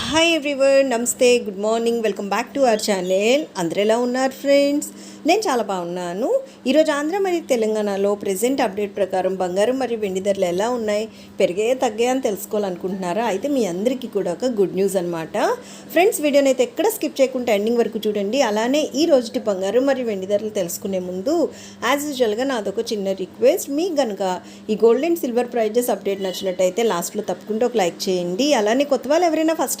Hi everyone నమస్తే good morning welcome back to our channel అందరు ఎలా ఉన్నారు ఫ్రెండ్స్ నేను చాలా బాగున్నాను. ఈరోజు ఆంధ్ర మరియు తెలంగాణలో ప్రెసెంట్ అప్డేట్ ప్రకారం బంగారం మరియు వెండి ధరలు ఎలా ఉన్నాయి పెరిగాయా తగ్గాయా అని తెలుసుకోవాలనుకుంటున్నారా? అయితే మీ అందరికీ కూడా ఒక గుడ్ న్యూస్ అనమాట ఫ్రెండ్స్ వీడియోని అయితే ఎక్కడ స్కిప్ చేయకుండా ఎండింగ్ వరకు చూడండి. అలానే ఈ రోజుటి బంగారం మరియు వెండి ధరలు తెలుసుకునే ముందు యాజ్ యూజువల్గా నాదొక చిన్న రిక్వెస్ట్ మీకు కనుక ఈ gold and silver prizes update నచ్చినట్టయితే లాస్ట్లో తప్పకుండా ఒక లైక్ చేయండి. అలానే కొత్త వాళ్ళు ఎవరైనా ఫస్ట్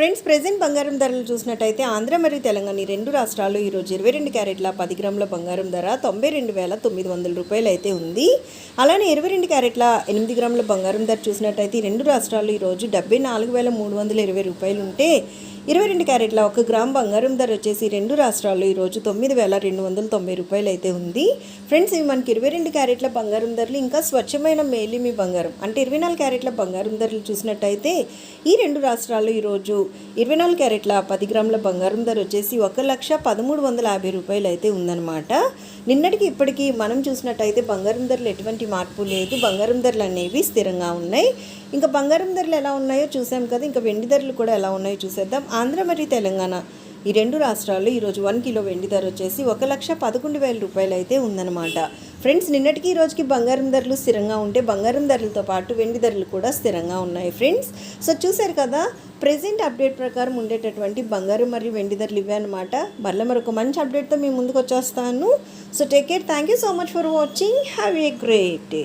ఫ్రెండ్స్ ప్రజెంట్ బంగారం ధరలు చూసినట్టయితే ఆంధ్ర మరియు తెలంగాణ ఈ రెండు రాష్ట్రాల్లో ఈరోజు ఇరవై రెండు క్యారెట్ల పది గ్రాముల బంగారం ధర తొంభై రెండు వేల తొమ్మిది వందల రూపాయలు అయితే ఉంది. అలానే ఇరవై రెండు క్యారెట్ల ఎనిమిది గ్రాముల బంగారం ధర చూసినట్టయితే ఈ రెండు రాష్ట్రాల్లో ఈరోజు డెబ్బై నాలుగు వేల మూడు వందల ఇరవై రూపాయలు ఉంటే ఇరవై రెండు క్యారెట్ల ఒక గ్రామ్ బంగారం ధర వచ్చేసి రెండు రాష్ట్రాల్లో ఈరోజు తొమ్మిది వేల రెండు వందల తొంభై రూపాయలు అయితే ఉంది. ఫ్రెండ్స్ ఇవి మనకి ఇరవై రెండు క్యారెట్ల బంగారం ధరలు ఇంకా స్వచ్ఛమైన మేలిమి బంగారం. అంటే ఇరవై నాలుగు క్యారెట్ల బంగారం ధరలు చూసినట్టయితే ఈ రెండు రాష్ట్రాల్లో ఈరోజు ఇరవై నాలుగు క్యారెట్ల పది గ్రాముల బంగారం ధర వచ్చేసి ఒక లక్ష పదమూడు వందల యాభై రూపాయలు అయితే ఉందన్నమాట. నిన్నటికి ఇప్పటికీ మనం చూసినట్టయితే బంగారం ధరలు ఎటువంటి మార్పు లేదు. బంగారం ధరలు అనేవి స్థిరంగా ఉన్నాయి. ఇంకా బంగారం ధరలు ఎలా ఉన్నాయో చూసాం కదా. ఇంకా వెండి ధరలు కూడా ఎలా ఉన్నాయో చూసేద్దాం. ఆంధ్ర మరియు తెలంగాణ. ఈ రెండు రాష్ట్రాల్లో ఈరోజు వన్ కిలో వెండి ధర వచ్చేసి ఒక లక్ష పదకొండు వేల రూపాయలు అయితే ఉందన్నమాట. ఫ్రెండ్స్ నిన్నటికి ఈ రోజుకి బంగారం ధరలు స్థిరంగా ఉంటే బంగారం ధరలతో పాటు వెండి ధరలు కూడా స్థిరంగా ఉన్నాయి ఫ్రెండ్స్. సో చూశారు కదా ప్రెసెంట్ అప్డేట్ ప్రకారం ఉండేటటువంటి బంగారం మరియు వెండి ధరలు ఇవే అనమాట మళ్ళీ మరొక మంచి అప్డేట్తో మేము ముందుకు వచ్చేస్తాను. So take care thank you so much for watching have a great day